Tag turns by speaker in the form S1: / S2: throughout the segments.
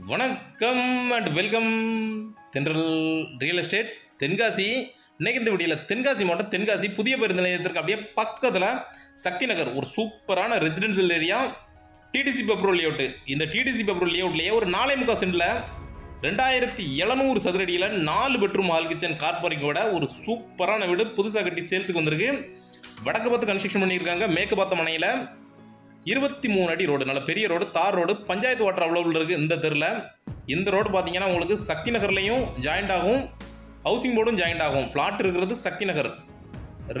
S1: வணக்கம் and welcome Thendral real estate Tenkasi. இன்னைக்கு இந்த வீடியோவில் தென்காசி மாவட்டம் தென்காசி புதிய பேருந்து நிலையத்திற்கு அப்படியே பக்கத்தில் சக்தி நகர் ஒரு சூப்பரான ரெசிடென்சியல் ஏரியா டிடிசி பெப்ரோ லேஅவுட்டு இந்த டிடிசி பெப்ரோ லேஅவுட்லேயே ஒரு நாலே முக்கால் சென்டில் ரெண்டாயிரத்தி எழுநூறு சதுரடியில் நாலு பெட்ரூம் ஹால் கிச்சன் கார் பார்க்கிங்கோட ஒரு சூப்பரான வீடு புதுசாக கட்டி சேல்ஸுக்கு வந்திருக்கு. வடக்கு பார்த்து கன்ஸ்ட்ரக்ஷன் பண்ணியிருக்காங்க. மேற்கு பார்த்த மனையில் இருபத்தி மூணு அடி ரோடு நல்ல பெரிய ரோடு தார் ரோடு பஞ்சாயத்து வாட்டர் அவைலபிள் இருக்குது இந்த தெருவில் இந்த ரோடு பார்த்தீங்கன்னா உங்களுக்கு சக்தி நகர்லையும் ஜாயிண்ட் ஆகும் ஹவுசிங் போர்டும் ஜாயிண்ட் ஆகும். ஃப்ளாட் இருக்கிறது சக்தி நகர்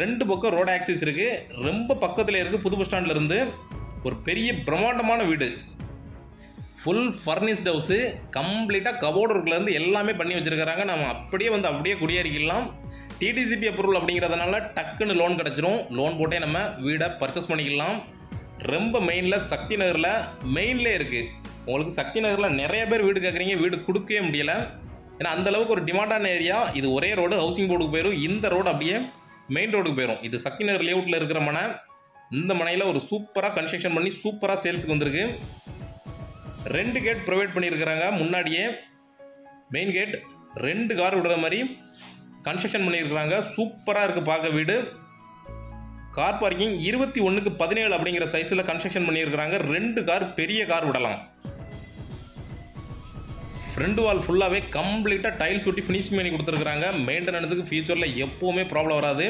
S1: ரெண்டு பக்கம் ரோடு ஆக்சிஸ் இருக்குது ரொம்ப பக்கத்தில் இருக்குது புது பஸ் ஸ்டாண்ட்லேருந்து ஒரு பெரிய பிரம்மாண்டமான வீடு. ஃபுல் ஃபர்னிஷ்ட் ஹவுஸு கம்ப்ளீட்டாக கபோர்டு எல்லாமே பண்ணி வச்சுருக்கிறாங்க. நம்ம அப்படியே வந்து அப்படியே குடியேறிக்கலாம். டிடிசிபி அப்ரூவல் அப்படிங்கிறதுனால டக்குன்னு லோன் கிடச்சிரும். லோன் போட்டே நம்ம வீடை பர்ச்சேஸ் பண்ணிக்கலாம். ரொம்ப மெயினில் சக்தி நகரில் மெயின்லேயே இருக்குது உங்களுக்கு சக்தி நகரில் நிறைய பேர் வீடு கேட்குறீங்க வீடு கொடுக்கவே முடியல. ஏன்னா அந்த அளவுக்கு ஒரு டிமாண்டான ஏரியா இது ஒரே ரோடு ஹவுசிங் போர்டுக்கு போயிடும் இந்த ரோடு அப்படியே மெயின் ரோடுக்கு போயிடும் இது சக்தி நகர் லேஅவுட்டில் இருக்கிற மனை. இந்த மனையில் ஒரு சூப்பராக கன்ஸ்ட்ரக்ஷன் பண்ணி சூப்பராக சேல்ஸுக்கு வந்திருக்கு. ரெண்டு கேட் ப்ரொவைட் பண்ணியிருக்கிறாங்க. முன்னாடியே மெயின் கேட் ரெண்டு கார் விடுற மாதிரி கன்ஸ்ட்ரக்ஷன் பண்ணியிருக்கிறாங்க. சூப்பராக இருக்குது பார்க்க வீடு. கார் பார்க்கிங் இருபத்தி ஒன்றுக்கு பதினேழு அப்படிங்கிற சைஸில் கன்ஸ்ட்ரக்ஷன் பண்ணியிருக்கிறாங்க. ரெண்டு கார் பெரிய கார் விடலாம். ஃப்ரண்ட் வால் ஃபுல்லாகவே கம்ப்ளீட்டாக டைல்ஸ் ஒட்டி ஃபினிஷ் பண்ணி கொடுத்துருக்குறாங்க. மெயின்டெனன்ஸுக்கு ஃபியூச்சரில் எப்போவுமே ப்ராப்ளம் வராது.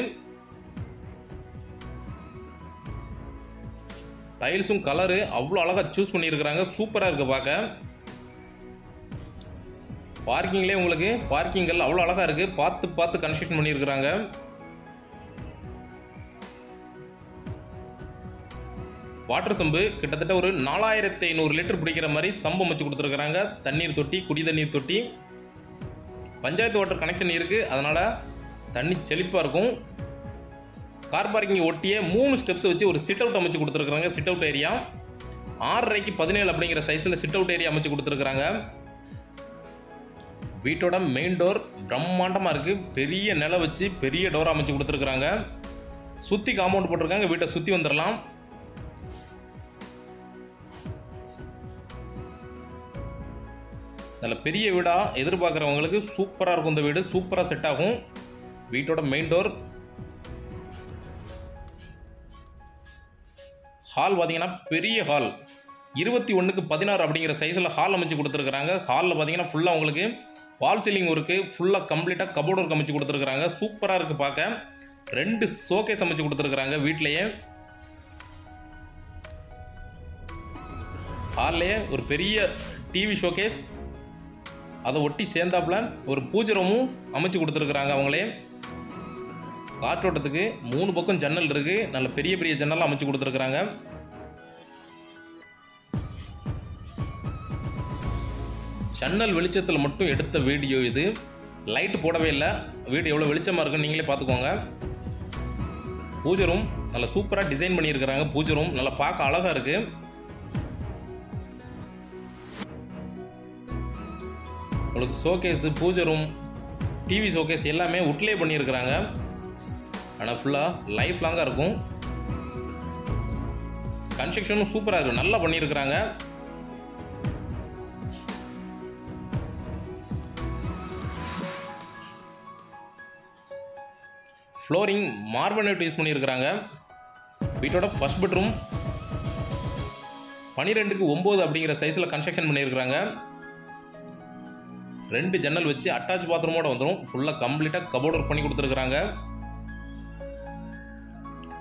S1: டைல்ஸும் கலரு அவ்வளோ அழகாக சூஸ் பண்ணியிருக்கிறாங்க. சூப்பராக இருக்குது பார்க்க. பார்க்கிங்லேயே உங்களுக்கு பார்க்கிங்கள் அவ்வளோ அழகாக இருக்குது பார்த்து பார்த்து கன்ஸ்ட்ரக்ஷன் பண்ணியிருக்கிறாங்க. வாட்டர் சம்பு கிட்டத்தட்ட ஒரு நாலாயிரத்தி ஐநூறு லிட்டர் பிடிக்கிற மாதிரி சம்பு அமைச்சு கொடுத்துருக்குறாங்க. தண்ணீர் தொட்டி குடி தண்ணீர் தொட்டி. பஞ்சாயத்து வாட்டர் கனெக்ஷன் இருக்குது அதனால் தண்ணி செழிப்பாக இருக்கும். கார் பார்க்கிங் ஒட்டியே மூணு ஸ்டெப்ஸ் வச்சு ஒரு சிட் அவுட் அமைச்சு கொடுத்துருக்குறாங்க. சிட் அவுட் ஏரியா ஆறரைக்கு பதினேழு அப்படிங்கிற சைஸில் சிட் அவுட் ஏரியா அமைச்சு கொடுத்துருக்குறாங்க. வீட்டோட மெயின் டோர் பிரம்மாண்டமாக இருக்குது பெரிய நிலை வச்சு பெரிய டோர் அமைச்சு கொடுத்துருக்குறாங்க. சுற்றி காம்பவுண்ட் போட்டிருக்காங்க. வீட்டை சுற்றி வந்துடலாம் அதில் பெரிய வீடாக எதிர்பார்க்குறவங்களுக்கு சூப்பராக இருக்கும் இந்த வீடு. சூப்பராக செட் ஆகும். வீட்டோட மெயின் டோர் ஹால் பார்த்திங்கன்னா பெரிய ஹால் இருபத்தி ஒன்றுக்கு பதினாறு அப்படிங்கிற சைஸில் ஹால் அமைச்சு கொடுத்துருக்குறாங்க. ஹாலில் பார்த்தீங்கன்னா ஃபுல்லாக உங்களுக்கு வால் சீலிங் ஒர்க்கு ஃபுல்லாக கம்ப்ளீட்டாக கபோர்ட் ஒர்க் அமைச்சு கொடுத்துருக்குறாங்க. சூப்பராக இருக்குது பார்க்க ரெண்டு ஷோகேஸ் அமைச்சு கொடுத்துருக்குறாங்க வீட்லேயே. ஹால்லையே ஒரு பெரிய டிவி ஷோகேஸ் அதை ஒட்டி சேர்ந்தாப்புல ஒரு பூஜை ரூமும் அமைச்சு கொடுத்துருக்குறாங்க அவங்களே. காற்றோட்டத்துக்கு மூணு பக்கம் ஜன்னல் இருக்குது நல்ல பெரிய பெரிய ஜன்னலாக அமைச்சு கொடுத்துருக்குறாங்க. ஜன்னல் வெளிச்சத்தில் மட்டும் எடுத்த வீடியோ இது. லைட் போடவே இல்லை. வீடு எவ்வளோ வெளிச்சமாக இருக்குன்னு நீங்களே பார்த்துக்கோங்க பூஜை ரூம் நல்லா சூப்பராக டிசைன் பண்ணியிருக்கிறாங்க. பூஜை ரூம் நல்லா பார்க்க அழகாக இருக்குது உங்களுக்கு ஷோகேஸு பூஜை ரூம் டிவி ஷோகேஸ் எல்லாமே உட்லே பண்ணியிருக்கிறாங்க. ஆனால் ஃபுல்லாக லைஃப் லாங்காக இருக்கும். கன்ஸ்ட்ரக்ஷனும் சூப்பராக இருக்கும் நல்லா பண்ணியிருக்கிறாங்க. ஃப்ளோரிங் மார்பனேட் யூஸ் பண்ணியிருக்கிறாங்க. வீட்டோட ஃபர்ஸ்ட் பெட்ரூம் பன்னிரெண்டுக்கு ஒம்பது அப்படிங்கிற சைஸில் கன்ஸ்ட்ரக்ஷன் பண்ணியிருக்கிறாங்க. ரெண்டு ஜன்னல் வச்சு அட்டாச் பாத்ரூமோட வந்துடும் ஃபுல்லாக கம்ப்ளீட்டாக கபோர்ட் ஒர்க் பண்ணி கொடுத்துருக்குறாங்க.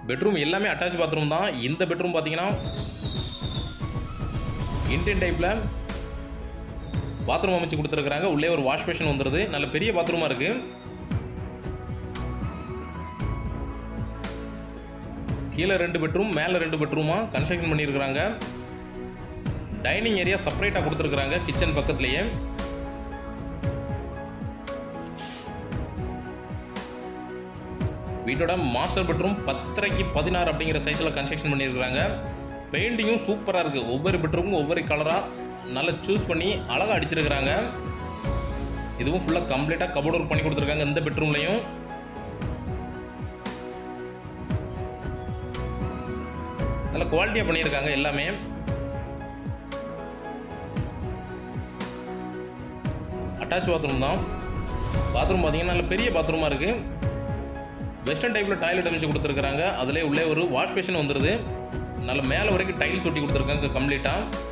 S1: பெட்ரூம் எல்லாமே அட்டாச் பாத்ரூம் தான். இந்த பெட்ரூம் பார்த்தீங்கன்னா இண்டியன் டைப்பில் பாத்ரூம் அமைச்சு கொடுத்துருக்குறாங்க. உள்ளே ஒரு வாஷ் பேஷன் வந்துடுது நல்ல பெரிய பாத்ரூமாக இருக்குது கீழே ரெண்டு பெட்ரூம் மேலே ரெண்டு பெட்ரூமாக கன்ஸ்ட்ரக்ஷன் பண்ணியிருக்கிறாங்க டைனிங் ஏரியா செப்பரேட்டாக கொடுத்துருக்குறாங்க கிச்சன் பக்கத்துலேயே. வீட்டோட மாஸ்டர் பெட்ரூம் பத்தரைக்கு பதினாறு அப்படிங்கிற சைஸில் கன்ஸ்ட்ரக்ஷன் பண்ணியிருக்கிறாங்க. பெயிண்டிங்கும் சூப்பராக இருக்குது ஒவ்வொரு பெட்ரூமும் ஒவ்வொரு கலராக நல்லா சூஸ் பண்ணி அழகாக அடிச்சிருக்கிறாங்க. இதுவும் ஃபுல்லாக கம்ப்ளீட்டாக கபோர்ட் ஒர்க் பண்ணி கொடுத்துருக்காங்க இந்த பெட்ரூம்லையும் நல்ல குவாலிட்டியாக பண்ணியிருக்காங்க எல்லாமே. அட்டாச் பாத்ரூம் தான். பாத்ரூம் பார்த்தீங்கன்னா நல்ல பெரிய பாத்ரூமாக இருக்குது வெஸ்டர்ன் டைப்பில் டாய்லெட் அமைச்சு கொடுத்துருக்குறாங்க. அதிலே உள்ளே ஒரு வாஷ் பேஷன் வந்துடுது நல்ல மேலே வரைக்கும் டைல்ஸ் ஒட்டி கொடுத்துருக்காங்க கம்ப்ளீட்டாக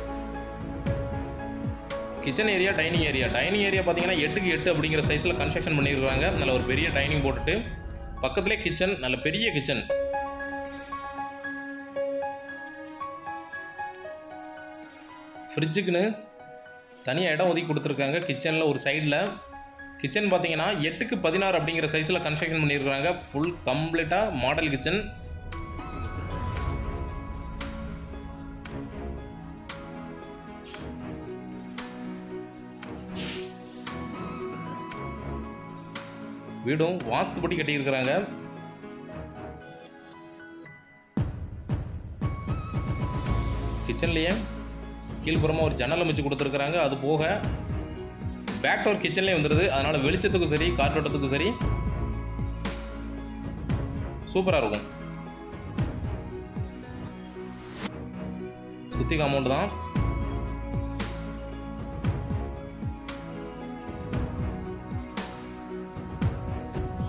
S1: kitchen area dining area dining area பார்த்தீங்கன்னா எட்டுக்கு எட்டு அப்படிங்கிற சைஸில் கன்ஸ்ட்ரக்ஷன் பண்ணியிருக்காங்க. நல்ல ஒரு பெரிய டைனிங் போட்டுட்டு பக்கத்துலேயே கிச்சன் நல்ல பெரிய கிச்சன் ஃப்ரிட்ஜுக்குன்னு தனியாக இடம் ஒதுக்கி கொடுத்துருக்காங்க. கிச்சனில் ஒரு சைடில் கிச்சன் பார்த்தீங்கன்னா எட்டுக்கு பதினாறு அப்படிங்கிற சைஸில் கன்ஸ்ட்ரக்ஷன் பண்ணியிருக்காங்க ஃபுல் கம்ப்ளீட்டாக மாடல் கிச்சன் வீடும் வாஸ்துப்படி கட்டியிருக்கிறாங்க. கிச்சன்லேயே கீழ்ப்புறமாக ஒரு ஜன்னல் அமைச்சு கொடுத்துருக்குறாங்க. அது போக பேக் டோர் கிச்சன்லேயே வந்துடுது அதனால் வெளிச்சத்துக்கும் சரி காற்றோட்டத்துக்கும் சரி சூப்பராக இருக்கும். சுற்றி காம்பவுண்ட் தான்.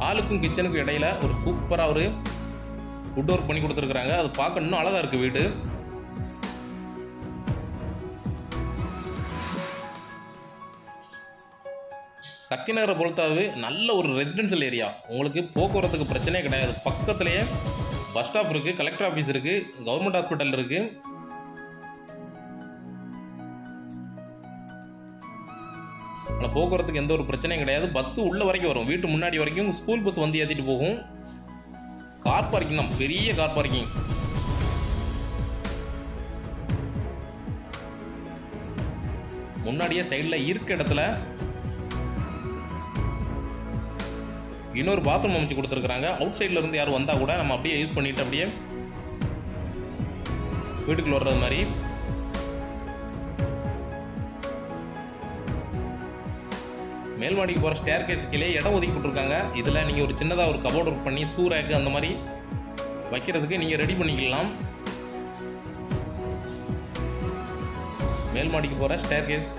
S1: ஹாலுக்கும் கிச்சனுக்கும் இடையில ஒரு சூப்பராக ஒரு வுட் ஒர்க் பண்ணி கொடுத்துருக்குறாங்க. அது பார்க்க இன்னும் அழகாக இருக்குது வீடு. சக்தி நகரை பொறுத்தளவு நல்ல ஒரு ரெசிடென்ஷியல் ஏரியா உங்களுக்கு போக்குவரத்துக்கு பிரச்சனையே கிடையாது. பக்கத்துலேயே பஸ் ஸ்டாப் இருக்குது கலெக்டர் ஆஃபீஸ் இருக்குது கவர்மெண்ட் ஹாஸ்பிட்டல் இருக்குது ஆனால் போக்குவரத்துக்கு எந்த ஒரு பிரச்சனையும் கிடையாது. பஸ் உள்ள வரைக்கும் வரும். வீட்டு முன்னாடி வரைக்கும் ஸ்கூல் பஸ் வந்து ஏற்றிட்டு போகும். கார் பார்க்கிங் தான். பெரிய கார் பார்க்கிங் முன்னாடியே சைடில் இருக்க இடத்துல இன்னொரு பாத்ரூம் அமைச்சு கொடுத்துருக்குறாங்க. அவுட் சைட்லேருந்து யாரும் வந்தால் கூட நம்ம அப்படியே யூஸ் பண்ணிட்டு அப்படியே வீட்டுக்குள்ள வர்றது மாதிரி. மேல்மாடிக்கு போகிற ஸ்டேர் கேஸ் கீழே இடம் ஒதுக்கி போட்டிருக்காங்க இதில் நீங்கள் ஒரு சின்னதாக ஒரு கபோர்ட் ஒர்க் பண்ணி ஷூ ரேக்கு அந்த மாதிரி வைக்கிறதுக்கு நீங்கள் ரெடி பண்ணிக்கலாம். மேல்மாடிக்கு போகிற ஸ்டேர் கேஸ்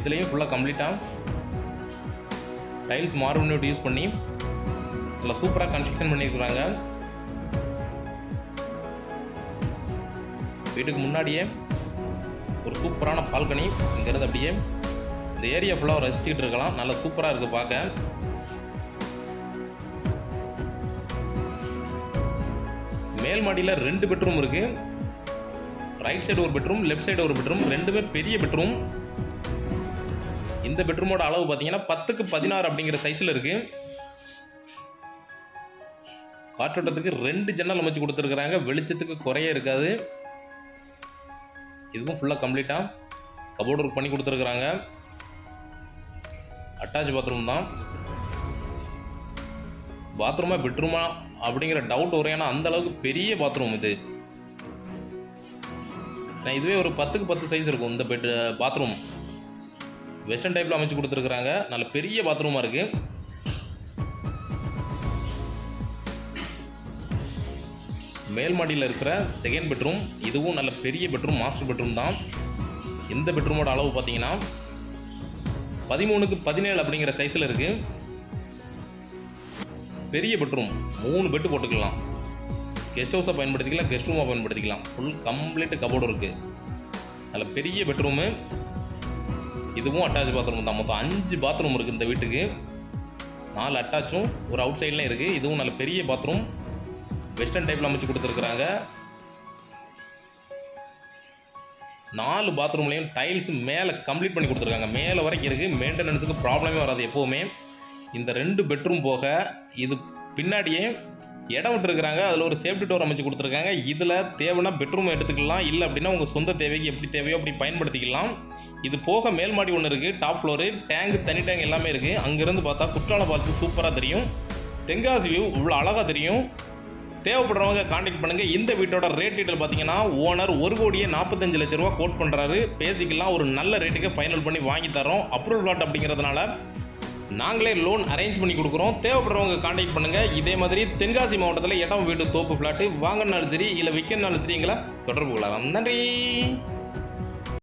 S1: இதுலேயும் ஃபுல்லாக கம்ப்ளீட்டாக டைல்ஸ் மார்பிள் யூஸ் பண்ணி நல்லா சூப்பராக கன்ஸ்ட்ரக்ஷன் பண்ணியிருக்கிறாங்க வீட்டுக்கு முன்னாடியே ஒரு சூப்பரான பால்கனி இங்கிறது அப்படியே. இந்த ஏரியா ஃபுல்லாக ரசிச்சுக்கிட்டு இருக்கலாம். நல்லா சூப்பராக இருக்குது பார்க்க. மேல் மாடியில் ரெண்டு பெட்ரூம் இருக்குது ரைட் சைடு ஒரு பெட்ரூம் லெஃப்ட் சைடு ஒரு பெட்ரூம் ரெண்டுமே பெரிய பெட்ரூம் இந்த பெட்ரூமோட அளவு பார்த்தீங்கன்னா பத்துக்கு பதினாறு அப்படிங்கிற சைஸில் இருக்குது காற்றோட்டத்துக்கு ரெண்டு ஜன்னல் அமைச்சு கொடுத்துருக்குறாங்க. வெளிச்சத்துக்கு குறைய இருக்காது. இதுவும் ஃபுல்லாக கம்ப்ளீட்டாக கபோர்டு ஒர்க் பண்ணி கொடுத்துருக்குறாங்க. அட்டாச் பாத்ரூம் தான். பாத்ரூமா பெட்ரூமா அப்படிங்கிற டவுட் வரும். ஏன்னா அந்த அளவுக்கு பெரிய பாத்ரூம் இது. நான் இதுவே ஒரு பத்துக்கு பத்து சைஸ் இருக்கும் இந்த பெட் பாத்ரூம் வெஸ்டர்ன் டைப்பில் அமைச்சு கொடுத்துருக்குறாங்க. நல்ல பெரிய பாத்ரூமாக இருக்குது மேல் மாடியில் இருக்கிற செகண்ட் பெட்ரூம் இதுவும் நல்ல பெரிய பெட்ரூம் மாஸ்டர் பெட்ரூம் தான். இந்த பெட்ரூமோட அளவு பார்த்தீங்கன்னா பதிமூணுக்கு பதினேழு அப்படிங்கிற சைஸில் இருக்குது பெரிய பெட்ரூம் மூணு பெட்டு போட்டுக்கலாம். கெஸ்ட் ஹவுஸை பயன்படுத்திக்கலாம் கெஸ்ட் ரூமாக பயன்படுத்திக்கலாம். ஃபுல் கம்ப்ளீட்டு கபோர்டு இருக்குது நல்ல பெரிய பெட்ரூமு இதுவும் அட்டாச் பாத்ரூம் தான். மொத்தம் அஞ்சு பாத்ரூம் இருக்குது இந்த வீட்டுக்கு. நாலு அட்டாச்சும் ஒரு அவுட் சைட்லையும் இருக்குது இதுவும் நல்ல பெரிய பாத்ரூம் வெஸ்டர்ன் டைப்பில் அமைச்சு கொடுத்துருக்குறாங்க. நாலு பாத்ரூம்லேயும் டைல்ஸ் மேலே கம்ப்ளீட் பண்ணி கொடுத்துருக்காங்க. மேலே வரைக்கும் இருக்குது மெயின்டெனன்ஸுக்கு ப்ராப்ளமே வராது எப்போவுமே. இந்த ரெண்டு பெட்ரூம் போக இது பின்னாடியே இடம் விட்டுருக்குறாங்க. அதில் ஒரு சேஃப்டி டோர் அமைச்சு கொடுத்துருக்காங்க. இதில் தேவைன்னா பெட்ரூம் எடுத்துக்கலாம். இல்லை அப்படின்னா உங்கள் சொந்த தேவைக்கு எப்படி தேவையோ அப்படி பயன்படுத்திக்கலாம். இது போக மேல் மாடி ஒன்று இருக்குது டாப் ஃப்ளோரு டேங்க் தனி டேங்க் எல்லாமே இருக்குது அங்கேருந்து பார்த்தா குற்றாலம் பார்த்து சூப்பராக தெரியும். தென்காசி வியூ இவ்வளோ அழகாக தெரியும். தேவைப்படுறவங்க காண்டாக்ட் பண்ணுங்கள் இந்த வீட்டோட ரேட் டீட்டெயில் பார்த்தீங்கன்னா ஓனர் ஒரு கோடியே நாற்பத்தஞ்சு லட்ச ரூபா கோட் பண்ணுறாரு பேசிக்கலாம். ஒரு நல்ல ரேட்டுக்கு ஃபைனல் பண்ணி வாங்கி தரோம் அப்ரூவல் பிளாட் அப்படிங்கிறதுனால நாங்களே லோன் அரேஞ்ச் பண்ணி கொடுக்குறோம். தேவைப்படுறவங்க காண்டாக்ட் பண்ணுங்கள் இதே மாதிரி தென்காசி மாவட்டத்தில் இடம் வீடு தோப்பு ஃப்ளாட்டு வாங்கினாலும் சரி இல்லை விற்கனாலும் சரி எங்களை தொடர்பு கொள்ளலாம். நன்றி.